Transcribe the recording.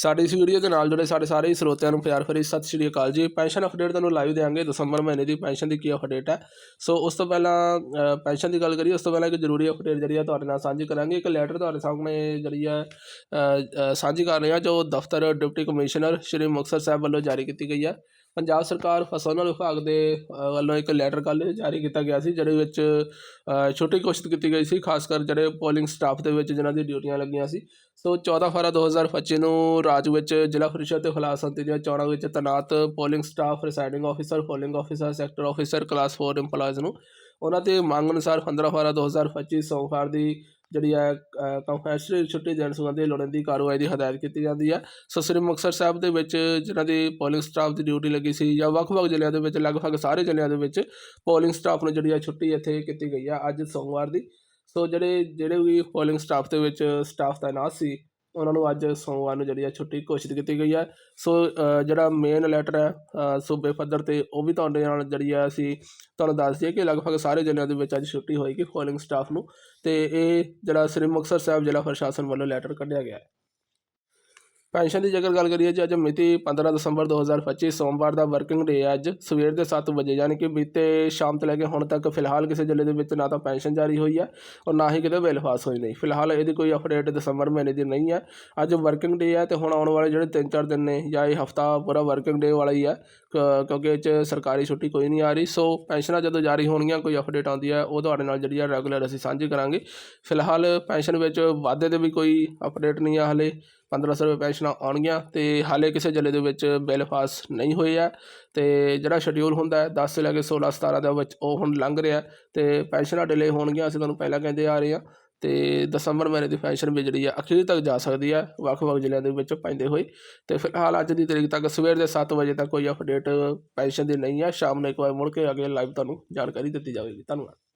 ਸਾਡੀ ਇਸ ਵੀਡੀਓ ਦੇ ਨਾਲ ਜੁੜੇ ਸਾਡੇ ਸਾਰੇ ਸਰੋਤਿਆਂ ਨੂੰ ਪਿਆਰ ਭਰੀ ਸਤਿ ਸ਼੍ਰੀ ਅਕਾਲ ਜੀ। ਪੈਨਸ਼ਨ ਅਪਡੇਟ ਤੁਹਾਨੂੰ ਲਾਈਵ ਦੇਵਾਂਗੇ ਦਸੰਬਰ ਮਹੀਨੇ ਦੀ ਪੈਨਸ਼ਨ ਦੀ ਕੀ ਅਪਡੇਟ ਹੈ। ਸੋ ਉਸ ਤੋਂ ਪਹਿਲਾਂ ਪੈਨਸ਼ਨ ਦੀ ਗੱਲ ਕਰੀਏ, ਉਸ ਤੋਂ ਪਹਿਲਾਂ ਇੱਕ ਜ਼ਰੂਰੀ ਅਪਡੇਟ ਜਿਹੜੀ ਹੈ ਤੁਹਾਡੇ ਨਾਲ ਸਾਂਝੀ ਕਰਾਂਗੇ। ਇੱਕ ਲੈਟਰ ਤੁਹਾਡੇ ਸਾਹਮਣੇ ਜਿਹੜੀ ਹੈ ਸਾਂਝੀ ਕਰ ਰਹੇ ਹਾਂ ਜੋ ਦਫ਼ਤਰ ਡਿਪਟੀ ਕਮਿਸ਼ਨਰ ਸ਼੍ਰੀ ਮੁਕਤਸਰ ਸਾਹਿਬ ਵੱਲੋਂ ਜਾਰੀ ਕੀਤੀ ਗਈ ਹੈ। ਪੰਜਾਬ ਸਰਕਾਰ ਫਸਲਾਂ ਵਿਭਾਗ ਦੇ ਵੱਲੋਂ ਇੱਕ ਲੈਟਰ ਕੱਲ੍ਹ ਜਾਰੀ ਕੀਤਾ ਗਿਆ ਸੀ ਜਿਹਦੇ ਵਿੱਚ ਅ, ਛੋਟੀ ਕੋਸ਼ਿਸ਼ ਕੀਤੀ ਗਈ ਸੀ ਖਾਸ ਕਰ ਜਿਹੜੇ ਪੋਲਿੰਗ ਸਟਾਫ ਦੇ ਵਿੱਚ ਜਿਨ੍ਹਾਂ ਦੀ ਡਿਊਟੀਆਂ ਲੱਗੀਆਂ ਸੀ। ਸੋ 14 ਫਰਵਰੀ 2025 ਨੂੰ ਰਾਜ ਵਿੱਚ ਜ਼ਿਲ੍ਹਾ ਪ੍ਰੀਸ਼ਦ ਤੇ ਖਲਾਸ ਸੰਤੀ ਦੀਆਂ ਚੋਣਾਂ ਵਿੱਚ ਤੈਨਾਤ polling staff presiding officer polling officer sector officer class 4 EMPLOYEES ਨੂੰ ਉਹਨਾਂ ਦੀ ਮੰਗ ਅਨੁਸਾਰ 15 ਫਰਵਰੀ 2025 ਸੋਮਵਾਰ ਦੀ ਜਿਹੜੀ ਹੈ ਕੰਫੈਸ਼ਨਰੀ ਛੁੱਟੀ ਦੇਣ ਸੰਬੰਧੀ ਲੋੜੀਂਦੀ ਕਾਰਵਾਈ ਦੀ ਹਦਾਇਤ ਕੀਤੀ ਜਾਂਦੀ ਹੈ। ਸੋ ਸ੍ਰੀ ਮੁਕਤਸਰ ਸਾਹਿਬ ਦੇ ਵਿੱਚ ਜਿਨ੍ਹਾਂ ਦੀ ਪੋਲਿੰਗ ਸਟਾਫ ਦੀ ਡਿਊਟੀ ਲੱਗੀ ਸੀ ਜਾਂ ਵੱਖ-ਵੱਖ ਜ਼ਿਲ੍ਹਿਆਂ ਦੇ ਵਿੱਚ, ਲਗਭਗ ਸਾਰੇ ਜ਼ਿਲ੍ਹਿਆਂ ਦੇ ਵਿੱਚ ਪੋਲਿੰਗ ਸਟਾਫ ਨੂੰ ਜਿਹੜੀ ਹੈ ਛੁੱਟੀ ਇੱਥੇ ਕੀਤੀ ਗਈ ਹੈ ਅੱਜ ਸੋਮਵਾਰ ਦੀ। ਸੋ ਜਿਹੜੇ ਜਿਹੜੇ ਵੀ ਪੋਲਿੰਗ ਸਟਾਫ ਦੇ ਵਿੱਚ ਸਟਾਫ ਤਾਇਨਾਤ ਸੀ ਉਹਨਾਂ ਨੂੰ ਅੱਜ ਸੋਮਵਾਰ ਨੂੰ ਜਿਹੜੀ ਹੈ ਛੁੱਟੀ ਘੋਸ਼ਿਤ ਕੀਤੀ ਗਈ ਹੈ ਸੋ ਜਿਹੜਾ ਮੇਨ ਲੈਟਰ ਹੈ ਸੂਬੇ ਪੱਧਰ ਤੇ ਉਹ ਵੀ ਤੁਹਾਡੇ ਨਾਲ ਜਿਹੜੀ ਹੈ ਅਸੀਂ ਤੁਹਾਨੂੰ ਦੱਸ ਦਈਏ ਕਿ ਲਗਭਗ ਸਾਰੇ ਜ਼ਿਲ੍ਹਿਆਂ ਦੇ ਵਿੱਚ ਅੱਜ ਛੁੱਟੀ ਹੋਏਗੀ ਪੋਲਿੰਗ ਸਟਾਫ ਨੂੰ। ਤੇ ਇਹ ਜਿਹੜਾ ਸ੍ਰੀ ਮੁਕਤਸਰ ਸਾਹਿਬ ਜ਼ਿਲ੍ਹਾ ਪ੍ਰਸ਼ਾਸਨ ਵੱਲੋਂ ਲੈਟਰ ਕੱਢਿਆ ਗਿਆ ਹੈ। ਪੈਨਸ਼ਨ ਦੀ ਜੇਕਰ ਗੱਲ ਕਰੀਏ ਜੀ, ਅੱਜ ਮਿਤੀ 15 ਦਸੰਬਰ 2025 ਸੋਮਵਾਰ ਦਾ ਵਰਕਿੰਗ ਡੇ ਹੈ ਅੱਜ, ਸਵੇਰ ਦੇ 7 ਵਜੇ, ਯਾਨੀ ਕਿ ਬੀਤੇ ਸ਼ਾਮ ਤੋਂ ਲੈ ਕੇ ਹੁਣ ਤੱਕ ਫਿਲਹਾਲ ਕਿਸੇ ਜ਼ਿਲ੍ਹੇ ਦੇ ਵਿੱਚ ਨਾ ਤਾਂ ਪੈਨਸ਼ਨ ਜਾਰੀ ਹੋਈ ਹੈ ਔਰ ਨਾ ਹੀ ਕਿਤੇ ਬਿੱਲ ਪਾਸ ਹੋਈ ਨਹੀਂ ਫਿਲਹਾਲ ਇਹਦੀ ਕੋਈ ਅਪਡੇਟ ਦਸੰਬਰ ਮਹੀਨੇ ਦੀ ਨਹੀਂ ਹੈ ਅੱਜ ਵਰਕਿੰਗ ਡੇ ਹੈ ਤੇ ਹੁਣ ਆਉਣ ਵਾਲੇ ਜਿਹੜੇ 3-4 ਦਿਨ ਨੇ ਜਾਂ ਇਹ ਹਫਤਾ ਪੂਰਾ ਵਰਕਿੰਗ ਡੇ ਵਾਲਾ ਹੀ ਹੈ ਕ- ਕਿਉਂਕਿ ਇਹ 'ਚ ਸਰਕਾਰੀ ਛੁੱਟੀ ਕੋਈ ਨਹੀਂ ਆ ਰਹੀ। ਸੋ ਪੈਨਸ਼ਨਾਂ ਜਦੋਂ ਜਾਰੀ ਹੋਣਗੀਆਂ, ਕੋਈ ਅਪਡੇਟ ਆਉਂਦੀ ਹੈ ਉਹ ਤੁਹਾਡੇ ਨਾਲ ਜਿਹੜੀ ਹੈ ਰੈਗੂਲਰ ਅਸੀਂ ਸਾਂਝੀ ਕਰਾਂਗੇ। ਫਿਲਹਾਲ ਪੈਨਸ਼ਨ ਵਿੱਚ ਵਾਧੇ ਦੇ ਵੀ ਕੋਈ ਅਪਡੇਟ ਨਹੀਂ ਆ ਹਲੇ। 1500 ਰੁਪਏ ਪੈਨਸ਼ਨਾਂ ਆਉਣਗੀਆਂ ਤੇ ਹਾਲੇ ਕਿਸੇ ਜ਼ਿਲ੍ਹੇ ਦੇ ਵਿੱਚ ਬਿੱਲ ਪਾਸ ਨਹੀਂ ਹੋਏ ਆ। ਤੇ ਜਿਹੜਾ ਸ਼ਡਿਊਲ ਹੁੰਦਾ ਹੈ 10 ਤੋਂ ਲੈ ਕੇ 16 17 ਦੇ ਵਿੱਚ ਉਹ ਹੁਣ ਲੰਘ ਰਿਹਾ। ਤੇ ਪੈਨਸ਼ਨਾਂ ਡਿਲੇ ਹੋਣਗੀਆਂ, ਅਸੀਂ ਤੁਹਾਨੂੰ ਪਹਿਲਾਂ ਕਹਿੰਦੇ ਆ ਰਹੇ ਹਾਂ। ਤੇ ਦਸੰਬਰ ਮਹੀਨੇ ਦੀ ਪੈਨਸ਼ਨ ਵੀ ਜਿਹੜੀ ਆ, ਅਖੀਰ ਤੱਕ ਜਾ ਸਕਦੀ ਹੈ ਵੱਖ-ਵੱਖ ਜ਼ਿਲ੍ਹਿਆਂ ਦੇ ਵਿੱਚ ਪੈਂਦੇ ਹੋਏ। ਤੇ ਫਿਲਹਾਲ ਅੱਜ ਦੀ ਤਰੀਕ ਤੱਕ ਸਵੇਰ ਦੇ 7 ਵਜੇ ਤੱਕ ਕੋਈ ਅਪਡੇਟ ਪੈਨਸ਼ਨ ਦੀ ਨਹੀਂ ਹੈ ਸ਼ਾਮ ਨੂੰ ਇੱਕ ਵਾਰ ਮੁੜ ਕੇ ਅੱਗੇ ਲਾਈਵ ਤੁਹਾਨੂੰ ਜਾਣਕਾਰੀ ਦਿੱਤੀ ਜਾਵੇਗੀ। ਧੰਨਵਾਦ।